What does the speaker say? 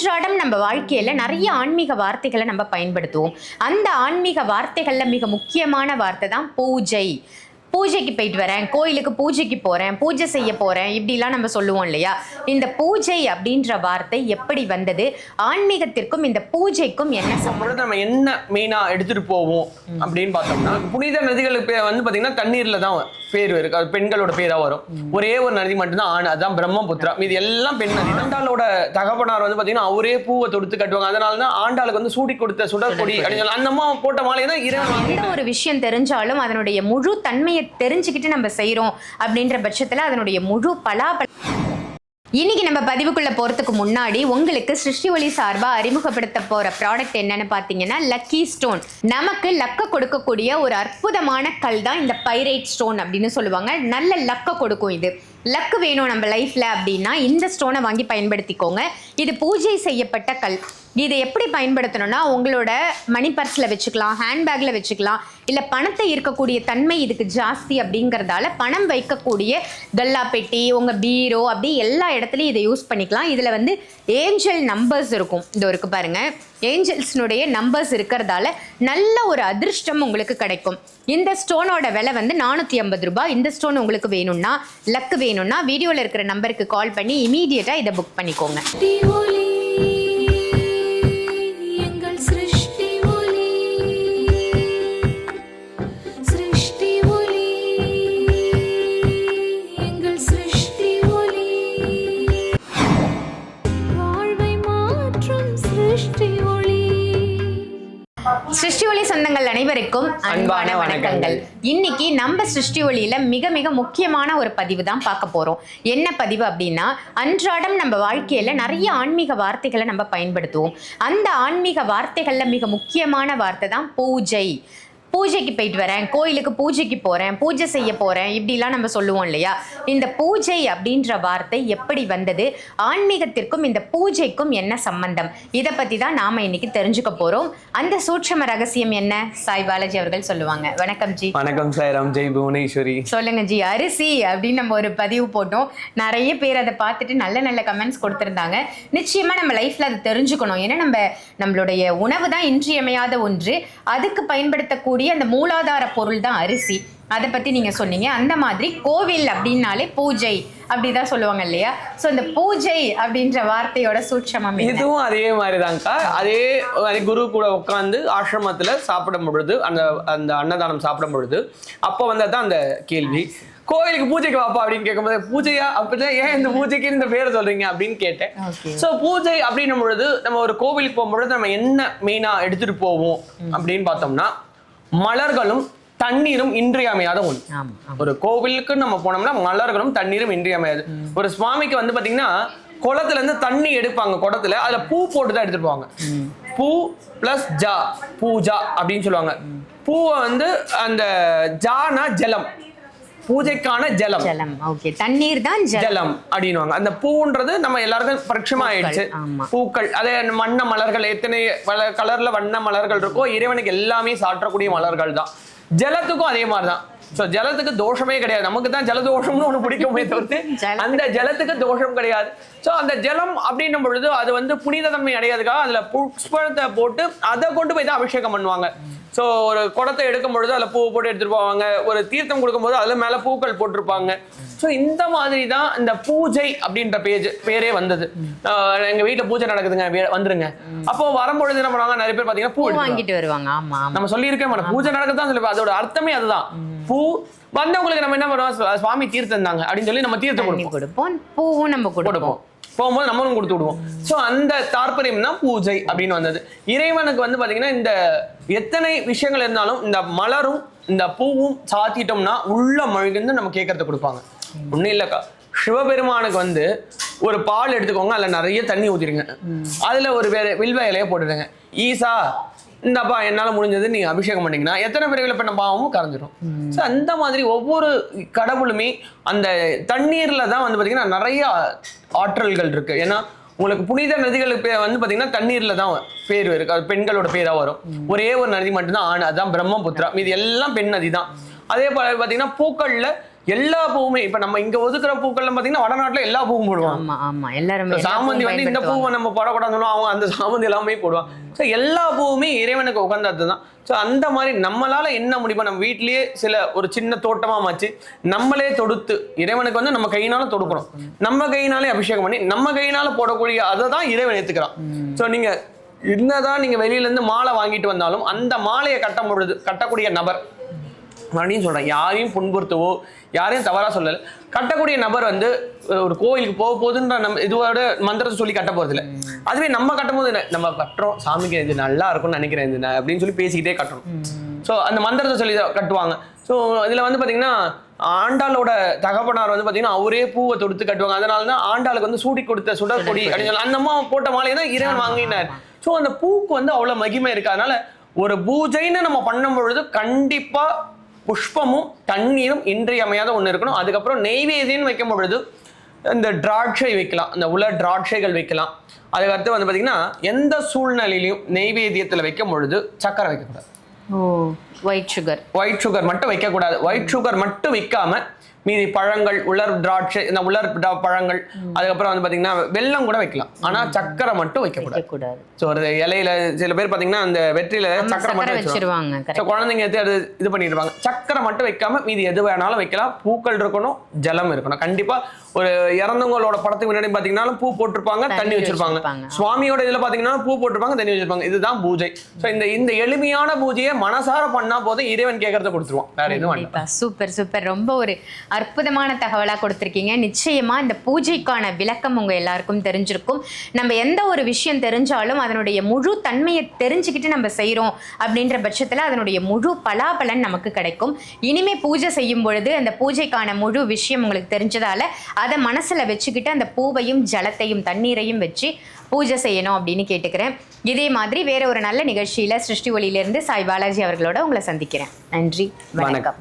அன்றாடம் நம்ம வாழ்க்கையில் நிறைய ஆன்மீக வார்த்தைகளை நம்ம பயன்படுத்துவோம். அந்த ஆன்மீக வார்த்தைகளில் மிக முக்கியமான வார்த்தை தான் பூஜை. பூஜைக்கு போயிட்டு வரேன் கோயிலுக்கு பூஜைக்கு போறேன் பூஜை செய்ய போறேன் இப்படிலாம் நம்ம சொல்லுவோம் இல்லையா? இந்த பூஜை அப்படின்ற வார்த்தை எப்படி வந்தது? ஆன்மீகத்திற்கும் இந்த பூஜைக்கும் என்ன நம்ம என்ன மெயினா எடுத்துட்டு போவோம் அப்படின்னு பார்த்தோம்னா புனித நதிகளுக்கு பேர் வந்து பாத்தீங்கன்னா தண்ணீர்ல தான் பேர் இருக்கு. அது பெண்களோட பேரா வரும். ஒரே ஒரு நதி மட்டும்தான் ஆண் அதுதான் பிரம்மபுத்திரா. இது எல்லாம் பெண் நதி. ஆண்டாளோட தகப்பனார் வந்து பாத்தீங்கன்னா அவரே பூவை தொடுத்து கட்டுவாங்க. அதனால தான் ஆண்டாளுக்கு வந்து சூடி கொடுத்த சுடற்கொடி அப்படின்னு அந்த அம்மா போட்ட மாலையை தான் எந்த ஒரு விஷயம் தெரிஞ்சாலும் அதனுடைய முழு தன்மையை தெரிஞ்சுக்கிட்டு நம்ம செய்கிறோம் அப்படின்ற பட்சத்துல அதனுடைய முழு பலாபல இன்னைக்கு நம்ம பதிவுக்குள்ள போறதுக்கு முன்னாடி உங்களுக்கு சிருஷ்டி ஒளி சார்பா அறிமுகப்படுத்த போற ப்ராடக்ட் என்னன்னு பாத்தீங்கன்னா லக்கி ஸ்டோன் நமக்கு லக்க கொடுக்கக்கூடிய ஒரு அற்புதமான கல் தான் இந்த பைரைட் ஸ்டோன் அப்படின்னு சொல்லுவாங்க. நல்ல லக்க கொடுக்கும் இது. லக்கு வேணும் நம்ம லைஃப்ல அப்படின்னா இந்த ஸ்டோனை வாங்கி பயன்படுத்திக்கோங்க. இது பூஜை செய்யப்பட்ட கல். இதை எப்படி பயன்படுத்தணும்னா உங்களோட மணி பர்ஸில் வச்சுக்கலாம் ஹேண்ட்பேக்கில் வச்சுக்கலாம். இல்லை பணத்தை இருக்கக்கூடிய தன்மை இதுக்கு ஜாஸ்தி அப்படிங்கிறதால பணம் வைக்கக்கூடிய கல்லா பெட்டி உங்கள் பீரோ அப்படி எல்லா இடத்துலையும் இதை யூஸ் பண்ணிக்கலாம். இதில் வந்து ஏஞ்சல் நம்பர்ஸ் இருக்கும். இது இருக்கு பாருங்கள் ஏஞ்சல்ஸ்னுடைய நம்பர்ஸ் இருக்கிறதால நல்ல ஒரு அதிர்ஷ்டம் உங்களுக்கு கிடைக்கும். இந்த ஸ்டோனோட விலை வந்து நானூற்றி ஐம்பது ரூபாய். இந்த ஸ்டோன் உங்களுக்கு வேணும்னா லக்கு வேணும்னா வீடியோவில் இருக்கிற நம்பருக்கு கால் பண்ணி இமீடியட்டாக இதை புக் பண்ணிக்கோங்க. சிருஷ்டி ஒளி சொந்தங்கள் அனைவருக்கும் அன்பான வணக்கங்கள். இன்னைக்கு நம்ம சிருஷ்டி ஒளியில மிக மிக முக்கியமான ஒரு பதிவு தான் பார்க்க போறோம். என்ன பதிவு அப்படின்னா அன்றாடம் நம்ம வாழ்க்கையில நிறைய ஆன்மீக வார்த்தைகளை நம்ம பயன்படுத்துவோம். அந்த ஆன்மீக வார்த்தைகள்ல மிக முக்கியமான வார்த்தை தான் பூஜை. பூஜைக்கு போயிட்டு வரேன் கோயிலுக்கு பூஜைக்கு போறேன் பூஜை செய்ய போறேன் இப்படிலாம் நம்ம சொல்லுவோம் இல்லையா? இந்த பூஜை அப்படின்ற வார்த்தை எப்படி வந்தது? ஆன்மீகத்திற்கும் இந்த பூஜைக்கும் என்ன சம்பந்தம்? இதை பத்தி தான் நாம இன்னைக்கு தெரிஞ்சுக்க போறோம். அந்த சூட்சம ரகசியம் என்ன? சாய் பாலாஜி அவர்கள் சொல்லுவாங்க. வணக்கம் ஜி. வணக்கம் சாய்ராம் ஜெய் புவனேஸ்வரி. சொல்லுங்க ஜி. அரிசி அப்படின்னு நம்ம ஒரு பதிவு போட்டோம். நிறைய பேர் அதை பார்த்துட்டு நல்ல நல்ல கமெண்ட்ஸ் கொடுத்துருந்தாங்க. நிச்சயமா நம்ம லைஃப்ல அதை தெரிஞ்சுக்கணும். ஏன்னா நம்ம நம்மளுடைய உணவு தான் இன்றியமையாத ஒன்று. அதுக்கு பயன்படுத்தக்கூடிய அந்த மூலாதார பொருள் தான் அரிசி. அதை பத்தி நீங்க சொன்னீங்க. அந்த மாதிரி கோவில் அப்படின்னாலே பூஜை அப்படிதான் சொல்லுவாங்க இல்லையா? ஸோ இந்த பூஜை அப்படின்ற வார்த்தையோட சூட்சமம்? இதுவும் அதே மாதிரிதான்க்கா. அதே அதே குரு கூட உட்காந்து ஆசிரமத்துல சாப்பிடும் பொழுது அந்த அந்த அன்னதானம் சாப்பிடும் பொழுது அப்போ வந்ததுதான் அந்த கேள்வி. கோயிலுக்கு பூஜைக்கு வாப்பா அப்படின்னு கேட்கும்போது பூஜையா அப்படிதான் ஏன் இந்த பூஜைக்கு இந்த பேரை சொல்றீங்க அப்படின்னு கேட்டேன். சோ பூஜை அப்படின்னும் பொழுது நம்ம ஒரு கோவிலுக்கு போகும்பொழுது நம்ம என்ன மெயினா எடுத்துட்டு போவோம் அப்படின்னு பார்த்தோம்னா மலர்களும் தண்ணீரும் இன்றியமையாத ஒன்று. ஒரு கோவிலுக்கு நம்ம போனோம்னா மலர்களும் தண்ணீரும் இன்றியமையாது. ஒரு சுவாமிக்கு வந்து பாத்தீங்கன்னா குளத்துல இருந்து தண்ணி எடுப்பாங்க குடத்துல அதுல பூ போட்டு தான் எடுத்துட்டு போவாங்க பூ பிளஸ் ஜா பூஜா அப்படின்னு சொல்லுவாங்க. பூவை வந்து அந்த ஜானா ஜலம். பூஜைக்கான ஜலம். ஜலம். ஓகே தண்ணீர் தான் ஜலம். அப்படின்னுவாங்க. அந்த பூன்றது நம்ம எல்லாருக்கும் பரிட்சமா ஆயிடுச்சு. பூக்கள். அதே வண்ண மலர்கள் எத்தனை கலர்ல வண்ண மலர்கள் இருக்கோ இறைவனுக்கு எல்லாமே சாற்றக்கூடிய மலர்கள் தான் ஜலத்துக்கும் அதே மாதிரிதான். சோ ஜலத்துக்கு தோஷமே கிடையாது. நமக்கு தான் ஜலதோஷம்னு ஒண்ணு பிடிக்குமே தவிர்த்து அந்த ஜலத்துக்கு தோஷம் கிடையாது. சோ அந்த ஜலம் அப்படின்னும் பொழுது அது வந்து புனித தன்மை அடையாதுக்காக அதுல புஷ்பத்தை போட்டு அதை கொண்டு போய் தான் அபிஷேகம் பண்ணுவாங்க. சோ ஒரு குடத்தை எடுக்கும் பொழுது அதுல பூ போட்டு எடுத்துட்டு போவாங்க. ஒரு தீர்த்தம் கொடுக்கும்போது அதுல மேல பூக்கள் போட்டிருப்பாங்க. சோ இந்த மாதிரி தான் இந்த பூஜை அப்படின்ற பேஜ் பேரே வந்தது. எங்க வீட்டுல பூஜை நடக்குதுங்க. வந்துருங்க. அப்போ வரும்பொழுது என்ன பண்ணுவாங்க? நிறைய பேர் பாத்தீங்கன்னா பூ வாங்கிட்டு வருவாங்க. ஆமா ஆமா. நம்ம சொல்லியிருக்கே மாட்டோம். பூஜை நடக்கத்தான் சொல்லி அதோட அர்த்தமே அதுதான். பூ வந்தவங்களுக்கு நம்ம என்ன பண்ணுவோம்? சுவா- சுவாமி தீர்த்தம் தாங்க அப்படின்னு சொல்லி நம்ம தீர்த்தம் கொடுப்போம். பூவும் நம்ம கொடுப்போம். போகும்போது நம்மளும் கொடுத்து விடுவோம். சோ அந்த தாற்பயம் தான் பூஜை அப்படின்னு வந்தது. இறைவனுக்கு வந்து பாத்தீங்கன்னா இந்த எத்தனை விஷயங்கள் இருந்தாலும் இந்த மலரும் இந்த பூவும் சாத்திட்டோம்னா உள்ள மழுகிந்து நம்ம கேட்கறத கொடுப்பாங்க. ஒண்ணும் இல்லக்கா. சிவபெருமானுக்கு வந்து ஒரு பால் எடுத்துக்கோங்க அதுல நிறைய தண்ணி ஊத்திடுங்க. அதுல ஒரு வேற வில்வ இலைய போட்டுடுங்க. ஈசா இந்தப்பா என்னால முடிஞ்சது நீங்க அபிஷேகம் பண்ணீங்கன்னா எத்தனை பிறவில பண்ண பாவமும் கரைஞ்சிரும். ஸோ அந்த மாதிரி ஒவ்வொரு கடவுளுமே அந்த தண்ணீர்ல தான் வந்து பாத்தீங்கன்னா நிறைய ஆற்றல்கள் இருக்கு. ஏன்னா உங்களுக்கு புனித நதிகளுக்கு வந்து பாத்தீங்கன்னா தண்ணீர்ல தான் பேர் இருக்கு. அது பெண்களோட பேரா வரும். ஒரே ஒரு நதி மட்டும்தான் ஆண் அதுதான் பிரம்மபுத்திரா. இது எல்லாம் பெண் நதி தான் அதே போல பாத்தீங்கன்னா பூக்கள்ல எல்லா பூவுமே இப்ப நம்ம இங்க ஒதுக்குற பூக்கள்லாம் பாத்தீங்கன்னா வடநாட்டுல எல்லா பூவும் போடுவாங்க. ஆமா ஆமா. எல்லாருமே எல்லா சாமந்தி வந்து இந்த. பூவை நம்ம போடக்கூடாதுன்னு அவங்க அந்த சாமந்தி எல்லாமே போடுவாங்க. ஸோ எல்லா பூவுமே இறைவனுக்கு உகந்தது தான் ஸோ அந்த மாதிரி நம்மளால என்ன முடியுமோ நம்ம வீட்லயே சில ஒரு சின்ன தோட்டமா வச்சு நம்மளே தொடுத்து இறைவனுக்கு வந்து நம்ம கையினால தொடுக்கணும். நம்ம கையினாலே அபிஷேகம் பண்ணி நம்ம கையினால போடக்கூடிய அதை தான் இறைவன் ஏத்துக்கிறான். ஸோ நீங்க என்னதான் நீங்க வெளியில இருந்து மாலை வாங்கிட்டு வந்தாலும் அந்த மாலையை கட்டும் பொழுது கட்டக்கூடிய நபர் மறுபடியும் சொல்றேன் யாரையும் புண்படுத்தவோ யாரையும் தவறா சொல்லல. கட்டக்கூடிய நபர் வந்து ஒரு கோயிலுக்கு போக போகுதுன்ற நம்ம இதுவோட மந்திரத்தை சொல்லி கட்ட போறது இல்ல அதுவே நம்ம கட்டும் போது என்ன, நம்ம கட்டுறோம் சாமிக்கு இது நல்லா இருக்கும்னு நினைக்கிறேன் இது அப்படின்னு சொல்லி பேசிக்கிட்டே கட்டணும். ஸோ அந்த மந்திரத்தை சொல்லி கட்டுவாங்க. ஸோ இதுல வந்து பாத்தீங்கன்னா ஆண்டாளோட தகப்பனார் வந்து பாத்தீங்கன்னா அவரே பூவை தொடுத்து கட்டுவாங்க. அதனால தான் ஆண்டாளுக்கு வந்து சூடி கொடுத்த சுடற்கொடி அப்படின்னு சொல்லி அந்த அம்மா போட்ட மாலையை தான் இறைவன் வாங்கினார். ஸோ அந்த பூக்கு வந்து அவ்வளவு மகிமை இருக்கு. அதனால ஒரு பூஜைன்னு நம்ம பண்ணும் பொழுது கண்டிப்பா புஷ்பமும் தண்ணீரும் இன்றியமையாத ஒன்று இருக்கணும். அதுக்கப்புறம் நெய்வேதியம் வைக்கும் பொழுது இந்த திராட்சை வைக்கலாம். இந்த உலர் திராட்சைகள் வைக்கலாம். அதுக்கடுத்து வந்து பார்த்தீங்கன்னா எந்த சூழ்நிலையிலையும் நெய்வேத்தியத்தில் வைக்கும் பொழுது சக்கரை வைக்கக்கூடாது. ஒயிட் சுகர் ஒயிட் சுகர் மட்டும் வைக்கக்கூடாது. ஒயிட் சுகர் மட்டும் வைக்காம மீதி பழங்கள் உலர் திராட்சை இந்த உலர் பழங்கள் அதுக்கப்புறம் வந்து பார்த்தீங்கன்னா வெல்லம் கூட வைக்கலாம். ஆனால் சக்கரை மட்டும் வைக்கக்கூடாது கூடாது. ஸோ ஒரு இலையில சில பேர் பார்த்தீங்கன்னா அந்த வெற்றியில ஆமா, சக்கரை மட்டும் வச்சிருவாங்க. ஸோ குழந்தைங்க எடுத்து அது இது பண்ணிட்டு இருப்பாங்க. சக்கரை மட்டும் வைக்காம மீதி எது வேணாலும் வைக்கலாம். பூக்கள் இருக்கணும் ஜலம் இருக்கணும். கண்டிப்பா ஒரு இறந்தவங்களோட படத்துக்கு முன்னாடி பாத்தீங்கன்னா பூ போட்டிருப்பாங்க தண்ணி வச்சிருப்பாங்க. சுவாமியோட இதுல பாத்தீங்கன்னா பூ போட்டிருப்பாங்க தண்ணி வச்சிருப்பாங்க. இதுதான் பூஜை. ஸோ இந்த இந்த எளிமையான பூஜையை மனசார பண்ணா போதும் இறைவன் கேட்கறத கொடுத்துருவான். வேற எதுவும் சூப்பர் சூப்பர். ரொம்ப ஒரு அற்புதமான தகவலா கொடுத்திருக்கீங்க. நிச்சயமா இந்த பூஜைக்கான விளக்கம் உங்க எல்லாருக்கும் தெரிஞ்சிருக்கும். நம்ம எந்த ஒரு விஷயம் தெரிஞ்சாலும் அதனுடைய முழு தன்மையை தெரிஞ்சுக்கிட்டு நம்ம செய்றோம் அப்படின்ற பட்சத்துல அதனுடைய முழு பலாபலன் நமக்கு கிடைக்கும். இனிமே பூஜை செய்யும் பொழுது அந்த பூஜைக்கான முழு விஷயம் உங்களுக்கு தெரிஞ்சதால அதை மனசில் வச்சுக்கிட்டு அந்த பூவையும் ஜலத்தையும் தண்ணீரையும் வச்சு பூஜை செய்யணும் அப்படின்னு கேட்டுக்கிறேன். இதே மாதிரி வேற ஒரு நல்ல நிகழ்ச்சியில் சிருஷ்டி ஒளியிலிருந்து சாய் பாலாஜி அவர்களோட உங்களை சந்திக்கிறேன். நன்றி. வணக்கம்.